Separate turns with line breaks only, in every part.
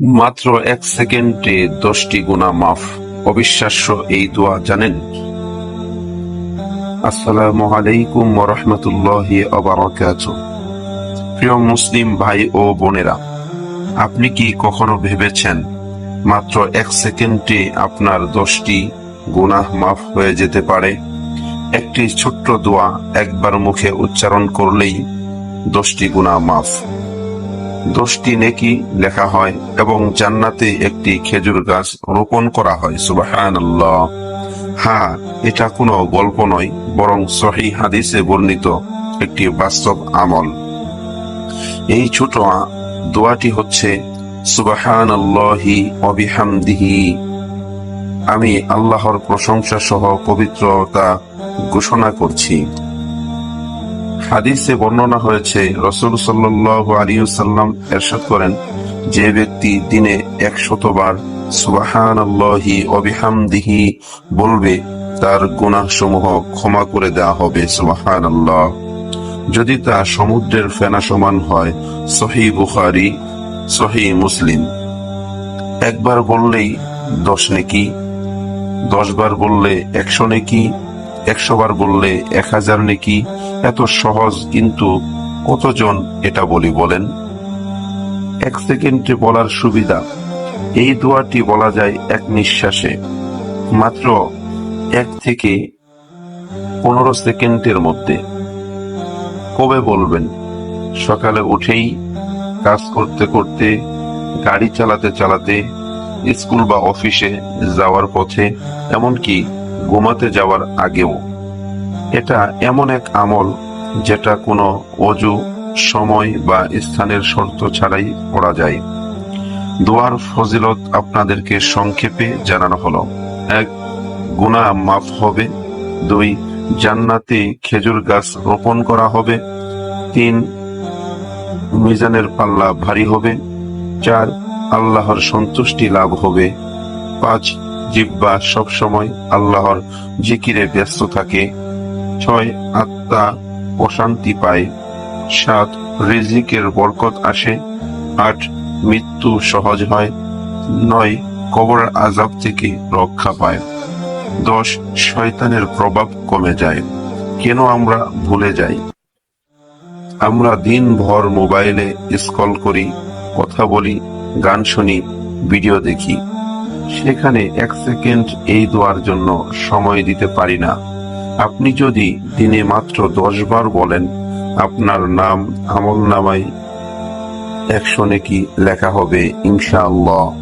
মাত্র এক সেকেন্ডে দশটি গুণা মাফ, অবিশ্বাস্য এই দোয়া জানেন। আসসালামু আলাইকুম ওরহমতুল্লাহি অবরাকাত প্রিয় মুসলিম ভাই ও বোনেরা, আপনি কি কখনো ভেবেছেন মাত্র এক সেকেন্ডে আপনার দশটি গুনাহ মাফ হয়ে যেতে পারে? একটি ছোট্ট দোয়া একবার মুখে উচ্চারণ করলেই দশটি গুনাহ মাফ দশটি নেকি লেখা হয় এবং জান্নাতে একটি খেজুর গাছ রোপণ করা হয় সুবাহান হ্যাঁ এটা কোনো গল্প নয়, বরং সহি হাদিসে বর্ণিত একটি বাস্তব আমল। এই ছোট দোয়াটি হচ্ছে সুবাহান আল্লাহি অবিহামদিহি আমি আল্লাহর প্রশংসা সহ পবিত্রতা ঘোষণা করছি। হাদিসে বর্ণনা হয়েছে, রসুল সাল্লাল্লাহু আলাইহি সাল্লাম এরশাদ করেন, যে ব্যক্তি দিনে একশতবার সুবহানাল্লাহি অবিহামদিহি বলবে, তার গুনাহ সমূহ ক্ষমা করে দেওয়া হবে, সুবহানাল্লাহ। যদি তা সমুদ্রের ফেনা সমান হয়, সহি বুখারি, সহি মুসলিম। একবার বললেই দশ নেকি, দশ বার বললে একশো নেকি, একশো বার বললে এক হাজার নেকি এত সহজ, কিন্তু কতজন এটা বলি বলেন? এক সেকেন্ডে বলার সুবিধা। এই দোয়াটি বলা যায় এক নিঃশ্বাসে। মাত্র এক থেকে পনেরো সেকেন্ডের মধ্যে। কবে বলবেন? সকালে উঠেই কাজ করতে করতে, গাড়ি চালাতে চালাতে, স্কুল বা অফিসে যাওয়ার পথে, এমনকি ঘুমাতে যাওয়ার আগেও। এটা এমন এক আমল যেটা কোনো অজু, সময় বা স্থানের শর্ত ছাড়াই পড়া যায়। দোয়ার ফজিলত আপনাদেরকে সংক্ষেপে জানানো হলো। এক, গুনাহ মাফ হবে। দুই, জান্নাতে খেজুর গাছ রোপণ করা হবে। তিন, মিজানের পাল্লা ভারী হবে। চার, আল্লাহর সন্তুষ্টি লাভ হবে। পাঁচ, জিব্বা সবসময় আল্লাহর জিকিরে ব্যস্ত থাকে। ছয় আত্মা অশান্তি পায়। সাত, রিজিকের বরকত আসে। আট, মৃত্যু সহজ হয়। নয়, কবর আজাব থেকে রক্ষা পায়। দশ, শয়তানের প্রভাব কমে যায়। কেন আমরা ভুলে যাই? আমরা দিনভর মোবাইলে স্ক্রল করি, কথা বলি, গান শুনি, ভিডিও দেখি। সেখানে এক সেকেন্ড এই দোয়ার জন্য সময় দিতে পারি না। আপনি যদি দিনে মাত্র দশ বার বলেন, আপনার নাম আমল নামাই একশো নেকি লেখা হবে, ইনশাআল্লাহ।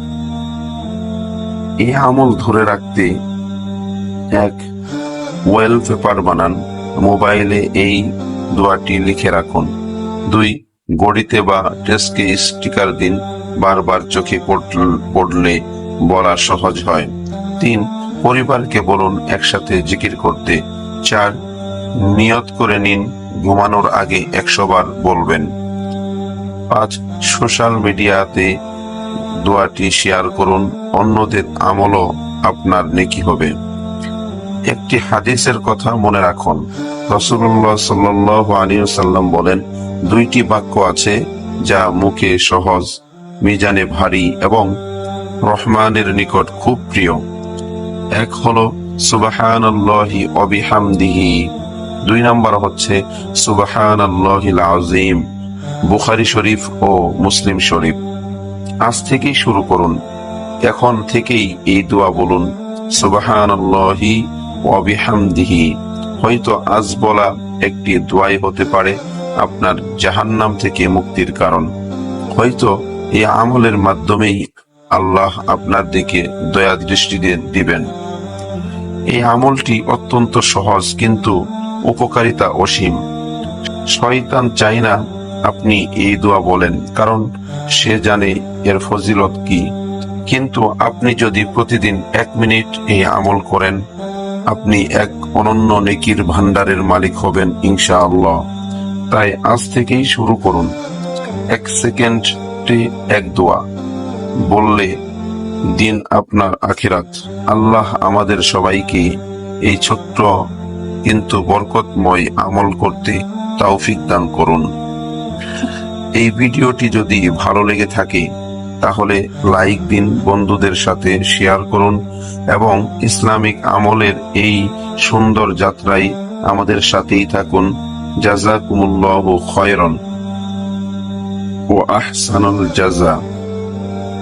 এই আমল ধরে রাখতে এক ওয়েল পেপার বানান, মোবাইলে এই দোয়াটি লিখে রাখুন। দুই, গড়িতে বা ডেস্কে স্টিকার দিন, বারবার চোখে পড়ল- পড়লে বলা সহজ হয়। তিন, পরিবারকে বলুন একসাথে জিকির করতে। চার, নিয়ত করে নিন, ঘুমানোর আগে একশো বার বলবেন। পাঁচ, সোশ্যাল মিডিয়াতে দোয়াটি শেয়ার করুন, অন্যদের আমলও আপনার নেকি হবে। একটি হাদিসের কথা মনে রাখুন। রসুল্লাহ সাল্লাহ আলী সাল্লাম বলেন, দুইটি বাক্য আছে যা মুখে সহজ, মিজানে ভারী এবং রহমানের নিকট খুব প্রিয়। এক হলো সুবাহান আল্লাহি অবিহামদিহি দুই নাম্বার হচ্ছে সুবাহান আল্লাহিল আজিম বুখারি শরীফ ও মুসলিম শরীফ। আজ থেকেই শুরু করুন, এখন থেকেই এই দোয়া বলুন সুবাহান আল্লাহি অবিহামদিহি হয়তো আজ বলা একটি দোয়াই হতে পারে আপনার জাহান্নাম থেকে মুক্তির কারণ। হয়তো এই আমলের মাধ্যমেই আল্লাহ আপনার দিকে দয়া দৃষ্টি দিবেন। এই আমলটি অত্যন্ত সহজ কিন্তু উপকারিতা অসীম। শয়তান চাই না আপনি এই দোয়া বলেন, কারণ সে জানে এর ফজিলত কি। কিন্তু আপনি যদি প্রতিদিন এক মিনিট এই আমল করেন, আপনি এক অনন্য নেকির ভান্ডারের মালিক হবেন ইনশাআল্লাহ। তাই আজ থেকেই শুরু করুন। এক সেকেন্ডে এক দোয়া। বললে দিন আপনার আখিরাত। আল্লাহ আমাদের সবাইকে এই ছোট্ট কিন্তু বরকতময় আমল করতে তৌফিক দান করুন। এই ভিডিওটি যদি ভালো লেগে থাকে, তাহলে লাইক দিন, বন্ধুদের সাথে শেয়ার করুন এবং ইসলামিক আমলের এই সুন্দর যাত্রায় আমাদের সাথেই থাকুন। জাজাকুমুল্লাহ খয়রন ও আহসানুল জাজা।